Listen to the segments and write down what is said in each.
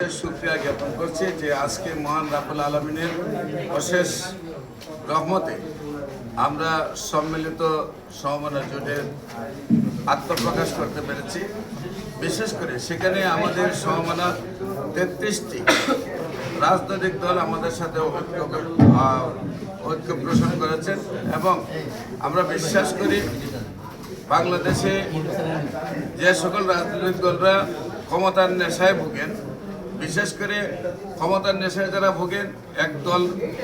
শুক্রিয়া জ্ঞাপন করছি যে আজকে মহান রাবুল আলমিনের অশেষ রহমতে আমরা সম্মিলিত সমমনা জোটের আত্মপ্রকাশ করতে পেরেছি। বিশেষ করে সেখানে আমাদের সমমনা তেত্রিশটি রাজনৈতিক দল আমাদের সাথে ঐক্য ঐক্য পোষণ করেছেন এবং আমরা বিশ্বাস করি বাংলাদেশে যে সকল রাজনৈতিক দলরা ক্ষমতার নেশায় ভোগেন বিশেষ করে ক্ষমতার নেশায় যারা ভোগেন, এক দল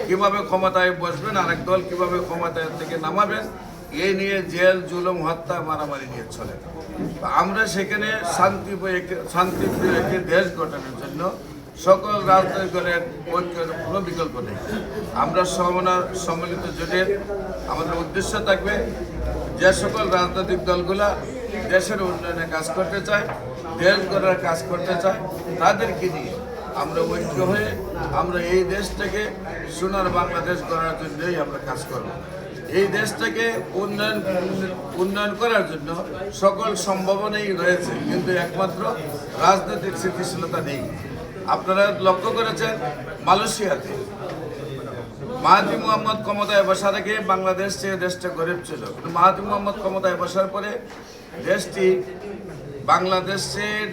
কীভাবে ক্ষমতায় বসবেন আর এক দল কীভাবে ক্ষমতায় থেকে নামাবেন এই নিয়ে জেল, জুলুম, হত্যা, মারামারি নিয়ে চলে। আমরা সেখানে শান্তি শান্তিপ্রিয় একটি দেশ গঠনের জন্য সকল রাজনৈতিক দলের ঐক্যের কোনো বিকল্প নেই। আমরা সমনা, সম্মিলিত জোটের আমাদের উদ্দেশ্য থাকবে যে সকল রাজনৈতিক দলগুলা দেশের উন্নয়নে কাজ করতে চায় দেশ গড়ার কাজ করতে চায়, তাদেরকে নিয়ে আমরা ঐক্য হয়ে আমরা এই দেশটাকে সোনার বাংলাদেশ গড়ার জন্যই আমরা কাজ করব। এই দেশটাকে উন্নয়ন উন্নয়ন করার জন্য সকল সম্ভাবনাই রয়েছে, কিন্তু একমাত্র রাজনৈতিক স্থিতিশীলতা নেই। আপনারা লক্ষ্য করেছেন, মালয়েশিয়াতে মাহাতি মোহাম্মদ ক্ষমতায় বসার আগে বাংলাদেশ চেয়ে দেশটা গরিব ছিল, কিন্তু মাহাতি মোহাম্মদ ক্ষমতায় বসার পরে দেশটি বাংলাদেশের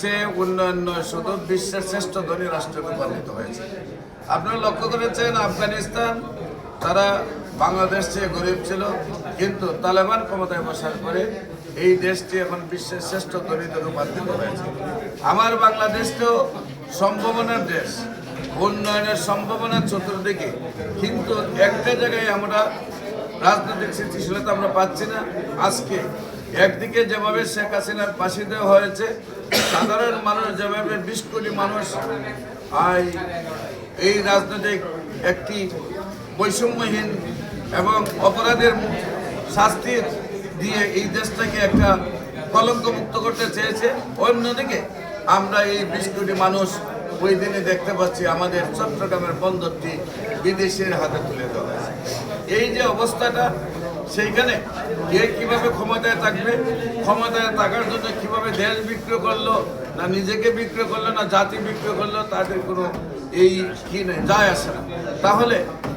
চেয়ে উন্নয়ন নয়, শুধু বিশ্বের শ্রেষ্ঠ ধনী রাষ্ট্রে রূপান্তরিত হয়েছে। আপনারা লক্ষ্য করেছেন, আফগানিস্তান, তারা বাংলাদেশ চেয়ে গরিব ছিল, কিন্তু তালেবান ক্ষমতায় বসার পরে এই দেশটি এখন বিশ্বের শ্রেষ্ঠ দরিদ্র রূপান্তরিত হয়েছে। আমার বাংলাদেশটাও সম্ভাবনার দেশ, উন্নয়নের সম্ভাবনা চতুর্দিকে, কিন্তু একটা জায়গায় আমরা রাজনৈতিক স্থিতিশীলতা আমরা পাচ্ছি না। আজকে একদিকে যেভাবে শেখ হাসিনার ফাঁসি দেওয়া হয়েছে, সাধারণ মানুষ যেভাবে বিশ কোটি মানুষ এই রাজনৈতিক একটি বৈষম্যহীন এবং অপরাধের শাস্তি দিয়ে এই দেশটাকে একটা কলঙ্ক মুক্ত করতে চেয়েছে। অন্যদিকে আমরা এই বিশ কোটি মানুষ ওই দিনে দেখতে পাচ্ছি আমাদের চট্টগ্রামের বন্দরটি বিদেশের হাতে তুলে দেওয়া এই যে অবস্থাটা সেইখানে কে কীভাবে ক্ষমতায় থাকবে, ক্ষমতায় থাকার জন্য কীভাবে দেশ বিক্রি করল, না নিজেকে বিক্রি করল, না জাতি বিক্রি করল, তাদের কোনো এই কি নেই, যায় আসে না। তাহলে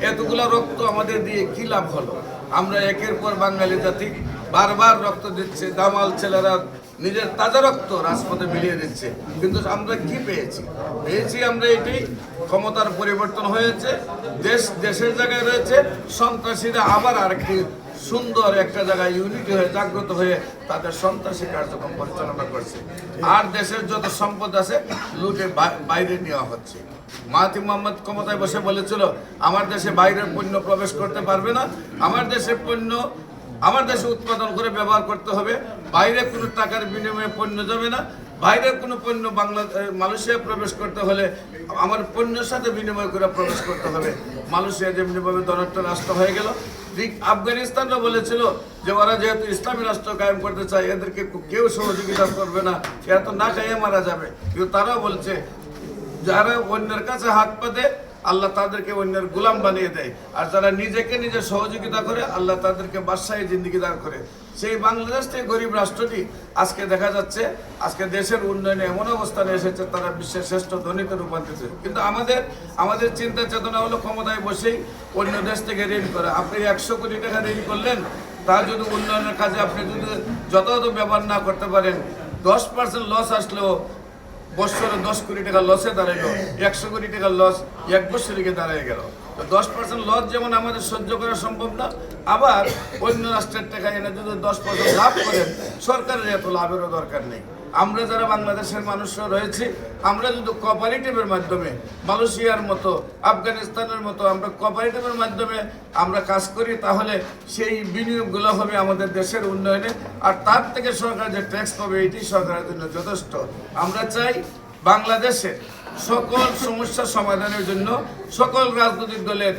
এতগুলা রক্ত আমাদের দিয়ে কি লাভ হলো? আমরা একের পর বাঙালি জাতি, বারবার রক্ত দিচ্ছে, দামাল ছেলেরা নিজের তাজা রক্ত রাজপথে মিলিয়ে দিচ্ছে। কিন্তু আমরা কি পেয়েছি? পেয়েছি আমরা এটি, ক্ষমতার পরিবর্তন হয়েছে, দেশ দেশের জায়গায় রয়েছে, সন্ত্রাসীরা আবার আরেকটি সুন্দর একটা জায়গায় ইউনিটি হয়ে, জাগ্রত হয়ে তাদের সন্ত্রাসী কার্যক্রম পরিচালনা করছে। আর দেশের যত সম্পদ আছে, লুটে বাইরে নেওয়া হচ্ছে। মাহাতি মোহাম্মদ ক্ষমতায় বসে বলেছিল, আমার দেশে বাইরের পণ্য প্রবেশ করতে পারবে না। আমার দেশের পণ্য, আমার দেশে উৎপাদন করে ব্যবহার করতে হবে। বাইরে কোনো টাকার বিনিময়ে পণ্য যাবে না। বাইরের কোনো পণ্য বাংলা মালয়েশিয়া প্রবেশ করতে হলে আমার পণ্যের সাথে বিনিময় করে প্রবেশ করতে হবে। মালয়েশিয়া যেমনিভাবে ধনাত্ম রাষ্ট্র হয়ে গেল। ঠিক আফগানিস্তানরা বলেছিল যে ওরা যেহেতু ইসলামী রাষ্ট্র কায়েম করতে চায়, এদেরকে কেউ সহযোগিতা করবে না, এরা তো না খাইয়ে মারা যাবে। কিন্তু তারাও বলছে, যারা অন্যের কাছে হাত পাতে আল্লাহ তাদেরকে অন্যের গোলাম বানিয়ে দেয়। আর যারা নিজেকে নিজে সহযোগিতা করে, আল্লাহ তাদেরকে বাদশাহী জিন্দিগি দান করে। সেই বাংলাদেশ থেকে গরিব রাষ্ট্রটি আজকে দেখা যাচ্ছে, আজকে দেশের উন্নয়নে এমন অবস্থানে এসেছে, তারা বিশ্বের শ্রেষ্ঠ ধনীতে রূপান্তরিত কিন্তু আমাদের আমাদের চিন্তা চেতনা হলো ক্ষমতায় বসেই অন্য দেশ থেকে ঋণ করা। আপনি একশো কোটি টাকা ঋণ করলেন, তা যদি উন্নয়নের কাজে আপনি যদি যথাযথ ব্যবহার না করতে পারেন, দশ পার্সেন্ট লস আসলেও বছরে দশ কোটি টাকা লসে দাঁড়াইলো, একশো কোটি টাকা লস এক বছরে গিয়ে দাঁড়িয়ে গেল। তো দশ পার্সেন্ট লস যেমন আমাদের সহ্য করা সম্ভব না, আবার অন্য রাষ্ট্রের টাকা এনে যদি দশ পার্সেন্ট লাভ করেন, সরকারের এত লাভেরও দরকার নেই। আমরা যারা বাংলাদেশের মানুষরা রয়েছি, আমরা যদি কোঅপারেটিভের মাধ্যমে, মালয়েশিয়ার মতো, আফগানিস্তানের মতো আমরা কোঅপারেটিভের মাধ্যমে আমরা কাজ করি, তাহলে সেই বিনিয়োগগুলো হবে আমাদের দেশের উন্নয়নে। আর তার থেকে সরকার যে ট্যাক্স পাবে, এটি সরকারের জন্য যথেষ্ট। আমরা চাই বাংলাদেশে সকল সমস্যা সমাধানের জন্য সকল রাজনৈতিক দলের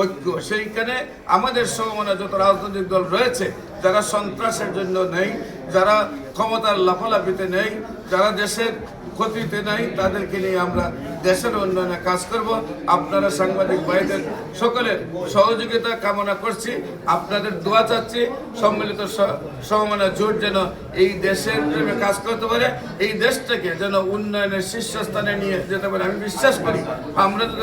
ঐক্য। সেইখানে আমাদের সমমনা যত রাজনৈতিক দল রয়েছে, যারা সন্ত্রাসের জন্য নেই, যারা ক্ষমতার লাফালাফিতে নেই, যারা দেশের ক্ষতিতে নাই, তাদেরকে নিয়ে আমরা দেশের উন্নয়নে কাজ করব। আপনারা সাংবাদিক ভাইদের সকলের সহযোগিতা কামনা করছি। আপনাদের দোয়া চাচ্ছি সম্মিলিত সমমানা জোট যেন এই দেশের প্রেমে কাজ করতে পারে, এই দেশটাকে যেন উন্নয়নের শীর্ষস্থানে নিয়ে যেতে পারে। আমি বিশ্বাস করি, আমরা যদি